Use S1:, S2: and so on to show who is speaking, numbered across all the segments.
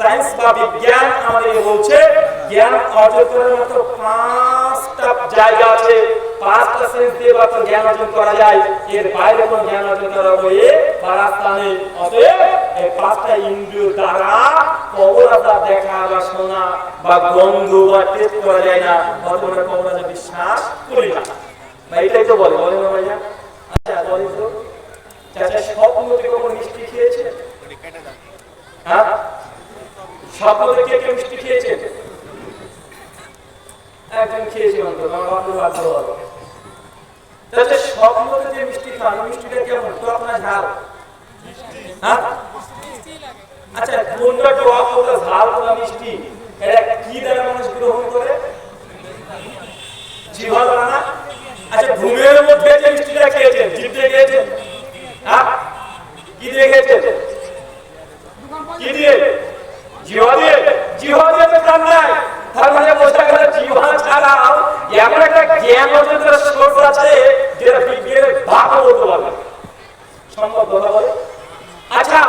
S1: Science বা বিজ্ঞান আমাদের বলছে, জ্ঞান অর্জন করার মতো পাঁচটা জায়গা আছে। পাঁচটা সেন্স দিয়ে মাত্র জ্ঞান অর্জন করা যায়। এর বাইরে কোনো জ্ঞান অর্জন করা হয়ে বা নেই। অতএব এই পাঁচটা ইন্দ্রিয় দ্বারা কবর আমরা দেখা বা শোনা বা গন্ধ বা টেস্ট করা যায় না। অত আমরা কবর বিশ্বাস করি না। বা এটাই তো বলে। বলে না ভাইয়া। আচ্ছা বলেন তো। চাচা স্বপ্ন থেকে কখনো মিষ্টি খেয়েছে? স্বপ্ন থেকে কেউ মিষ্টি খেয়েছে? একজন খেয়েছে অন্তত, আমার হবে তাহলে স্বপ্নতে যে মিষ্টি খান মিষ্টিটা কেমন? টক না ঝাল। হ্যাঁ? আচ্ছা কোনটা টক কোনটা ঝাল কোনটা মিষ্টি? এটা কি দ্বারা মানুষ গ্রহণ করে? জিহ্বা দ্বারা না? আচ্ছা ঘুমের মধ্যে যে মিষ্টিটা খেয়েছেন, জিভ দিয়ে খেয়েছেন? হ্যাঁ? কি দিয়ে খেয়েছেন? কি দিয়ে? মানে এমন একটা জ্ঞান আছে যেটা বিজ্ঞানের ভাবও বলতে পারবে সম্ভব আচ্ছা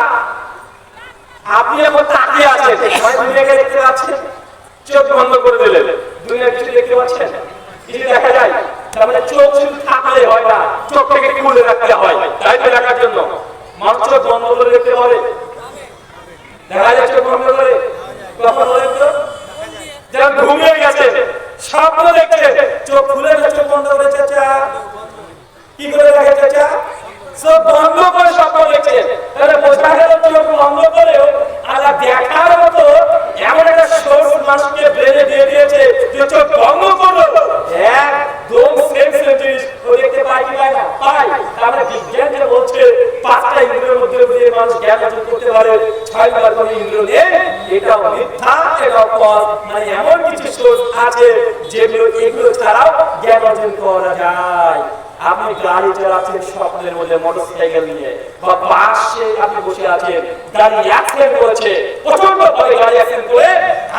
S1: দুনিয়াকে দেখতে পাচ্ছেন? চোখ বন্ধ করে দিলেন। দুনিয়া কিছু দেখতে পাচ্ছেন? কিছু দেখা যায়? তার মানে চোখ শুধু থাকলে হয় না, চোখ থেকে খুলে রাখতে হয় তো দেখার জন্য। মানুষ বন্ধ করে দেখতে পারে। দেখা যায় চোখ বন্ধ কখন বলেন ঘুমিয়ে গেছে। স্বপ্ন দেখছে, চোখ খুলে চোখ বন্ধ করে চাচা কি করে দেখে চাচা চোখ বন্ধ করে স্বপ্ন দেখছে। তাহলে বোঝা গেল চোখ বন্ধ করেও আলা দেখার মতো এমন একটা সোর্স মানুষকে ব্রেনে দিয়ে দিয়েছে যে চোখ বন্ধ করল একদম সেম সেম জিনিস ও দেখতে পাই কি পায় না পাই তাহলে বিজ্ঞান যে বলছে পাঁচটা ইন্দ্রিয়ের মধ্যে দিয়ে মানুষ জ্ঞান অর্জন করতে পারে ছয় নম্বর কোনো ইন্দ্রিয় নেই এটাও মিথ্যা এটাও পথ মানে এমন কিছু সোর্স আছে যেগুলো এগুলো ছাড়াও জ্ঞান অর্জন করা যায়। আপনি গাড়ি চালাচ্ছেন স্বপ্নের মধ্যে, মোটরসাইকেল নিয়ে, বা পাশে আপনি বসে আছেন, গাড়ি অ্যাক্সিডেন্ট করেছে, প্রচণ্ড ভয় গাড়ি অ্যাক্সিডেন্ট করে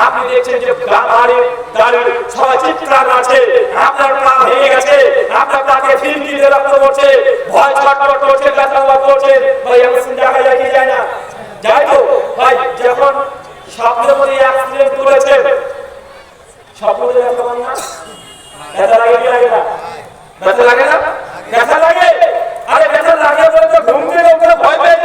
S1: আপনি দেখছেন যে গাড়ির গাড়ির সবাই চিৎকার আছে, আপনার পা ভেঙে গেছে, আপনার পাকে ফিল্ম দিয়ে রক্ত পড়ছে ভয় ছটফট করছে ব্যথা করছে। ভাই এমন দেখা যায় কি যায় না? যাই তো ভাই, যখন স্বপ্নের মধ্যে অ্যাক্সিডেন্ট করেছে স্বপ্নের ব্যথা না? ব্যথা লাগে কি লাগে না? ব্যথা লাগে না? লাগে? আরে ব্যথা ঘুম থেকে উঠে ভয় পেয়ে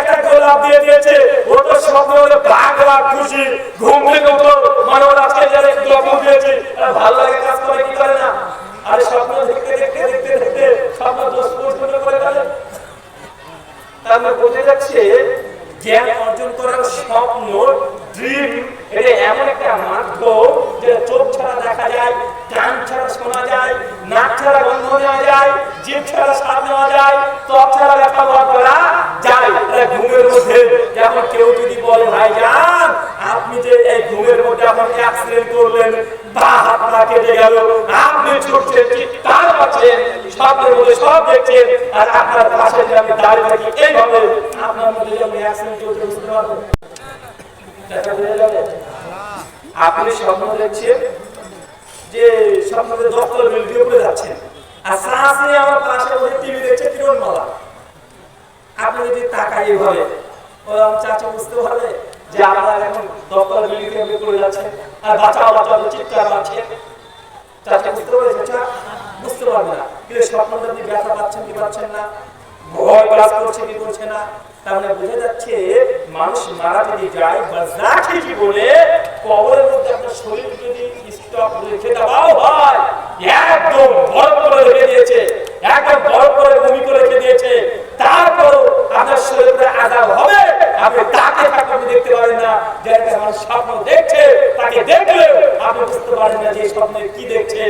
S1: একটা গোলাপ দিয়ে দিয়েছে। ও তো স্বপ্ন হলে ভাগ খুশি। ঘুম থেকে উঠল মানে ওর আজকে যারা একটু অপু দিয়েছি আরে ভালো লাগে কাজ করে কি করে না আরে স্বপ্ন দেখতে দেখতে দেখতে দেখতে স্বপ্ন দোষ পূর্ণ করে ফেলে তার মানে বোঝা যাচ্ছে জ্ঞান অর্জন করার স্বপ্ন ড্রিম এটা এমন একটা মাধ্যম যে চোখ ছাড়া দেখা যায় কান ছাড়া শোনা যায় নাক ছাড়া গন্ধ নেওয়া যায় জিভ ছাড়া স্বাদ নেওয়া যায় ত্বক ছাড়া ব্যবহার করা যায় এটা ঘুমের মধ্যে যেমন কেউ যদি বলে ভাই যান আপনি যে এই ঘুমের মধ্যে আমাকে অ্যাক্সিডেন্ট করলেন বা হাত পা কেটে গেল আপনি ছুটছেন চিৎকার পাচ্ছেন স্বপ্নের মধ্যে সব দেখছেন আর আপনার পাশে যে আমি দাঁড়িয়ে থাকি এইভাবে আপনার মধ্যে যখন অ্যাক্সিডেন্ট চলছে বুঝতে যাবে? আপনি স্বপ্ন দেখছেন যে স্বপ্নতে দপ্তর বিল্ডিং উপরে যাচ্ছেন আর সাহসে আমার পাশে বসে টিভি দেখছে কিরণমালা আপনি যদি তাকাই এভাবে ও চাচা বুঝতে পারবে যে আপনার এখন দপ্তর বিল্ডিং করে যাচ্ছেন আর বাঁচাও বাঁচাও চিৎকার পাচ্ছে চাচা বুঝতে পারবে চাচা? বুঝতে পারবে না। কিন্তু আপনি ব্যথা পাচ্ছেন কি পাচ্ছেন না? ভয় কাজ করছে কি করছে না? মানে বোঝা যাচ্ছে মানুষ মারা যদি যায় ঠিকই বলে কবরের মধ্যে আপনার শরীর যদি স্টক রেখে দেওয়াও হয়, একদম বরফ করে রেখে দিয়েছে, একদম বরফ করে ভূমি করে রেখে দিয়েছে, তারপরও আপনার শরীরে আজাব হবে। আপনি তাকে তাকে দেখতে পারেন না, যে মানুষ স্বপ্ন দেখছে, তাকে দেখলেও আপনি বুঝতে পারেন না যে স্বপ্নে কি দেখছে।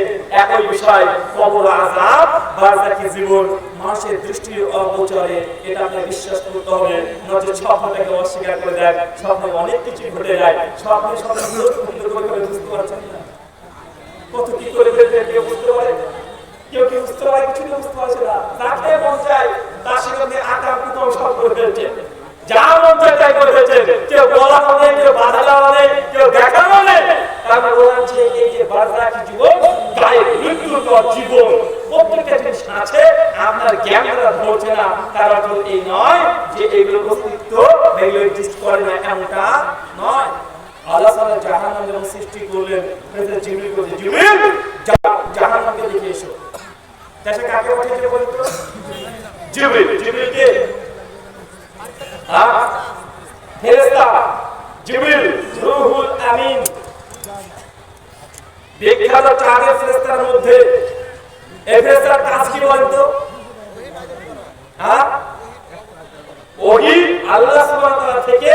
S1: একই বিষয়, কবর আজাব বারজাকি জীবন, মানুষের দৃষ্টির অগোচরে, এটা আপনার বিশ্বাস করতে হবে। নজর স্বপ্নটাকে অস্বীকার করে দেয় স্বপ্নে অনেক কিছু ঘটে যায়। স্বপ্নে স্বপ্নগুলো সুন্দর করে বুঝতে পারছেন না। কত কি করে বুঝতে পারে কেউ কেউ বুঝতে পারে কিছু বুঝতে পারছে না যাকে মন চায়, তার সেখানে আঁকা পিত সব করে ফেলছে যা মন চায় তাই করে ফেলছে কেউ বলা মানে কেউ বাধা দেওয়া নেই কেউ দেখা মানে তারপর মানে বললাম যে এই যে বাধা জীবন গায়ে মৃত্যু তো জীবন। প্রত্যেকটা জিনিস আছে, আপনার জ্ঞানটা ধরছে না। তার অর্থ এই নয় যে এগুলোর অস্তিত্ব এগুলো এক্সিস্ট করে না, এমনটা নয়। আল্লাহ তাআলা সৃষ্টি করলেন ফেরেশতা জিবরিল বলে জিবরিল দেখে এসো। তাহলে কাকে পাঠিয়েছে বলতো জিবরিল কে? হ্যাঁ ফেরেশতা জিবরিল, রূহুল আমিন। বিখ্যাত ফেরেশতার মধ্যে এই ফেরেশতার বলতো হ্যাঁ ওহি আল্লাহ সুবহানাহু থেকে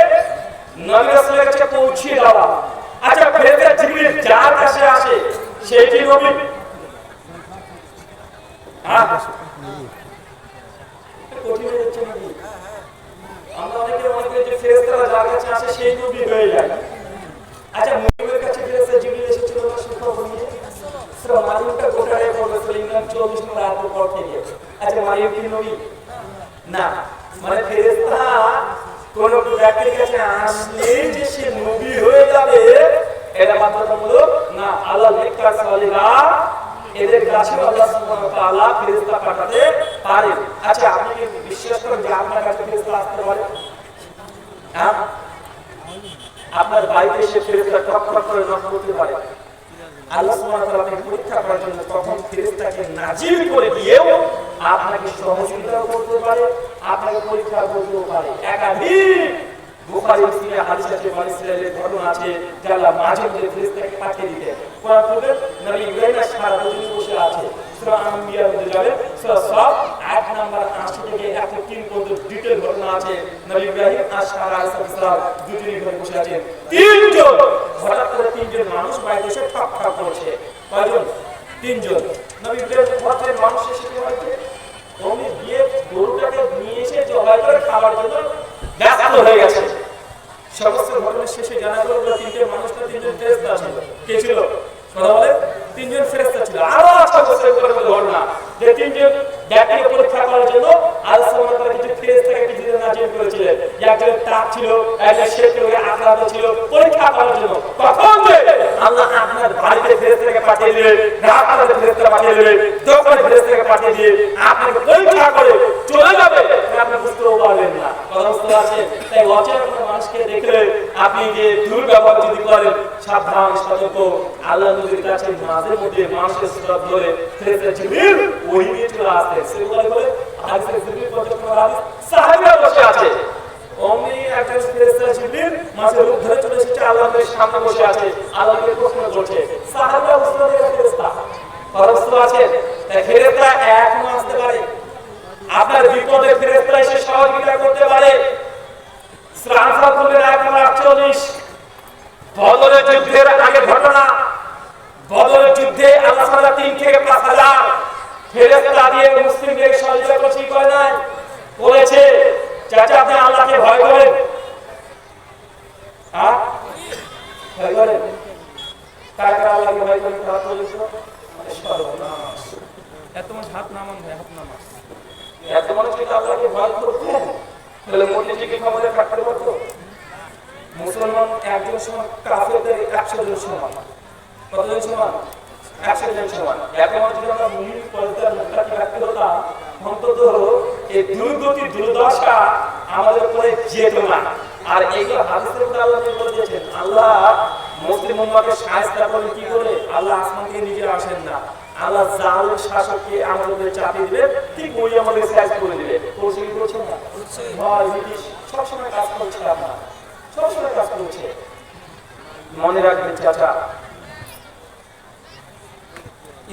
S1: নবী রাসূলের কাছে পৌঁছিয়ে দেওয়া। আচ্ছা ফেরেশতা জিবরিল যার কাছে আসে সেই নবী হ্যাঁ কঠিন হয়ে যাচ্ছে নাকি আমরা অনেকে মনে যে নবী হয়ে যায় আচ্ছা মুমিনের কাছে না শিক্ষক নিয়ে সূরা মারিয়ামটা গোটারে পড়বে ইমরান 24 নম্বর আয়াতের পর থেকে মারিয়াম কি নবী না ফেরেশতা কোন ব্যক্তির কাছে আসলে যে সে নবী যাবে এটা বাধ্যতামূলক না আল্লাহ নেককার এদের কাছে আল্লাহ সুবহানাহু ওয়া তাআলা ফেরেশতা পাঠাতে পারেন আচ্ছা আপনি কি বিশ্বাস করেন যে আপনার কাছে ফেরেশতা আসতে পারে? হ্যাঁ? আপনার বাড়িতে এসে ফেরেশতা টক টক করে নক করতে পারে। আল্লাহ সুবহানাহু ওয়া তাআলা পরীক্ষা করার জন্য তখন ফেরেশতাকে নাজিল করে দিয়েও আপনাকে সহযোগিতাও করতে পারে, আপনাকে পরীক্ষা করতেও পারে। একাধিক বুখারী মুসলিমে হাদিস আছে বনি ইসরাইলের ঘটনা আছে, যে আল্লাহ মাঝে মধ্যে ফেরেশতাকে পাঠিয়ে দিতেন কোরআন পড়বে নবী ইব্রাহিম সারা দুদিন বসে আছে। সূরা আম্বিয়া মধ্যে যাবে। সূরা সব আট নাম্বার 80 থেকে 103 পর্যন্ত ডিটেইল ঘটনা আছে। নবী ইব্রাহিম আর সারা আলাইহিস সালাম দুদিনই ঘরে বসে আছেন। তিনজন! হঠাৎ করে তিনজন মানুষ বাইরে তিনজন। নবী মানুষ এসে কি হয়েছে গরুটাকে নিয়ে এসে জবাই করে খাওয়ার জন্য হয়ে গেছে। সমস্ত ঘটনা শেষে জানা গেল যে তিনটে মানুষটা তিনজন ফেরেশতা ছিল কে ছিল? কথা বলে তিনজন ফেরেশতা ছিল। আরও আছে বছর করে ঘটনা যে তিনজন ব্যক্তিকে পরীক্ষা করার জন্য আল্লাহ সুবহানাহু ওয়া কিছু ফেরেশতাকে কিছু নাজিল করেছিলেন। একজন তাপ ছিল, একজন শেখ রোগে ছিল। পরীক্ষা করার জন্য কখন যে আল্লাহ আপনার বাড়িতে ফেরেশতাকে পাঠিয়ে দিলেন, রাস্তাতে ফেরেশতা পাঠিয়ে দিলেন, দোকানে ফেরেশতাকে পাঠিয়ে দিয়ে আপনাকে পরীক্ষা করে চলে যাবে। আপনি বুঝতেও পারবেন না। কথা বুঝতে পারছেন? তাই অচেনা দেখলে আপনি যে দুর্ব্যবহার যদি করেন, সাবধান, সতর্ক। আল্লাহ নবীর কাছে মাঝে মধ্যে মানুষের সুরত ধরে ফেরেশতা জিবরিল, ওই নিয়ে চলে আসতে সে বলে হাদিসে জিবরিল পর্যন্ত হাদিস? সাহাবীরা বসে আছে। অমনি একটা ফেরেশতা জিবরিল মাঝে রূপ ধরে চলে এসেছে আল্লাহ সামনে বসে আছে। আল্লাহকে প্রশ্ন করছে, সাহাবীরা বুঝতে পারে ফেরেশতা খরচ আছে ফেরেশতা এখনও আসতে পারে। আপনার বিপদে ফেরেশতা এসে সহযোগিতা করতে পারে শ্রান্তাতুলের এক নম্বর আটচল্লিশ বদরের যুদ্ধের আগে ঘটনা। বদরের যুদ্ধে আল্লাহ তিন থেকে পাঁচ হাজার ফেরেশতা দিয়ে মুসলিমদের সহযোগিতা করছে কি করে নাই করেছে চাচা, আপনি আল্লাহকে ভয় করেন? হ্যাঁ
S2: এত মানুষ হাত নামান
S1: এত মানুষ কিন্তু আল্লাহকে ভয় করতেন, তাহলে মোদিজিকে ক্ষমতা থাকতে পারতো? মুসলমান একজন সমান, কাফেরদের একশো জন সমান। কতজন সমান? একশো জন সমান। এত যদি আমরা মুহিন পর্দার মুখটাকে রাখতে হতাম অন্তত এই দুর্গতি দুর্দশা আমাদের উপরে যেত না। আর এইগুলো হাদিসের মধ্যে আল্লাহ বলে দিয়েছেন? আল্লাহ মুসলিম উম্মাকে সাহায্য করে কি করে? আল্লাহ আসমান থেকে নিজে আসেন না। আল্লাহ জালেম শাসককে আমাদের উপরে চাপিয়ে দিবে, ঠিক ওই আমাদের সাহায্য করে দিবে। করছে কি করছে না? সবসময় কাজ করছে সবসময় কাজ করছে মনে রাখবেন, চাচা,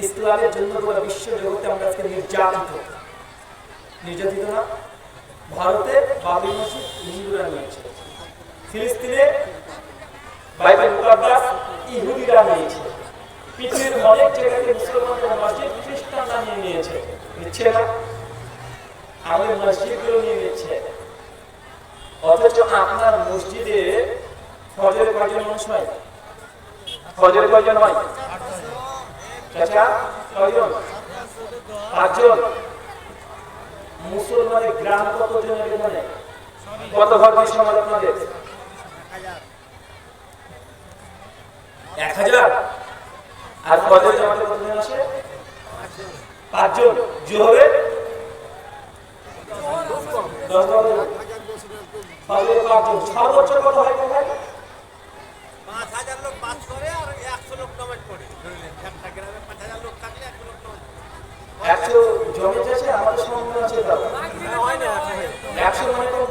S1: ইসলামের জন্য গোটা বিশ্ব জগতে আমরা আজকে নির্যাতিত। নির্যাতিত না, ভারতে বাবরি মসজিদ হিন্দুরা নিয়েছে। ফিলিস্তিনে বাইবেল মুকাদ্দাস ইহুদিরা নিয়েছে। পৃথিবীর অনেক জায়গাতে মুসলমানদের মসজিদ খ্রিস্টানরা নিয়ে নিয়েছে। নিচ্ছে না, আমাদের মসজিদগুলো নিয়ে নিচ্ছে। অথচ আপনার মসজিদে ফজরে কয়জন মানুষ হয়? ফজরে কয়জন হয়? চাচা, কয়জন? পাঁচজন। মুসলমানের গ্রাম কতজনের এখানে? কত ঘর সমাজ আপনাদের? এক হাজার। আর ফজর জামাতে কতজন আসে পাঁচজন। জোহরে দশ তাহলে পাঁচজন সর্বোচ্চ কত হয় ভাই
S3: পাঁচ হাজার লোক পাস করে আর একশো লোক নামাজ পড়ে। একটা গ্রামে পাঁচ হাজার লোক থাকলে একশো লোক নামাজ
S1: একশো জমি চাষে আমাদের সম্মান আছে তাও
S3: না একশো যায়।
S1: একশো মানে করে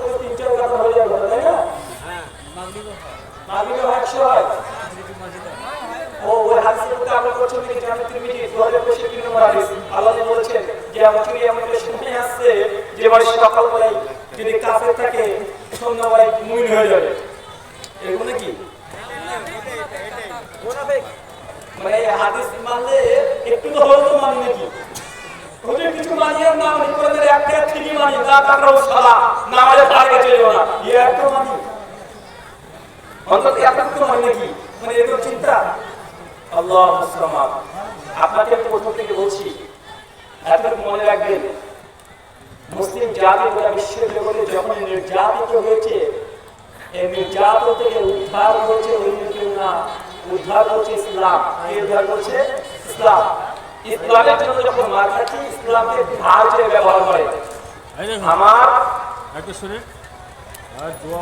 S1: কথা হয়ে যাবে তাই না? একশো ও ওই হাদিসের মধ্যে আমরা করছেন কি জানেন তুমি কি দু হাজার পঁচিশ তিন নম্বর হাদিস। আল্লাহ বলেছেন যে আমার সময় আসছে যে মানে সকালবেলায় যদি কাফের থাকে, সন্ধ্যাবেলায় মুমিন হয়ে যাবে। এগুলো কি মানে হাদিস মানলে একটু তো মানি নাকি? করে একটা ঠিকই না একটু মানি? নাকি? মানে চিন্তা। আল্লাহ আপনাকে প্রথম থেকে বলছি, এতটুকু মনে রাখবেন মুসলিম জাতি গোটা বিশ্ব জগতে যখন নির্যাতিত হয়েছে এই নির্যাতন থেকে উদ্ধার হয়েছে অন্য কেউ না? উদ্ধার হচ্ছে ইসলাম। উদ্ধার করছে ইসলাম। ইসলামের জন্য যখন মার খাচ্ছি ইসলামকে ধার হিসেবে ব্যবহার করে। আমার
S4: একটা শুনে। আর দোয়া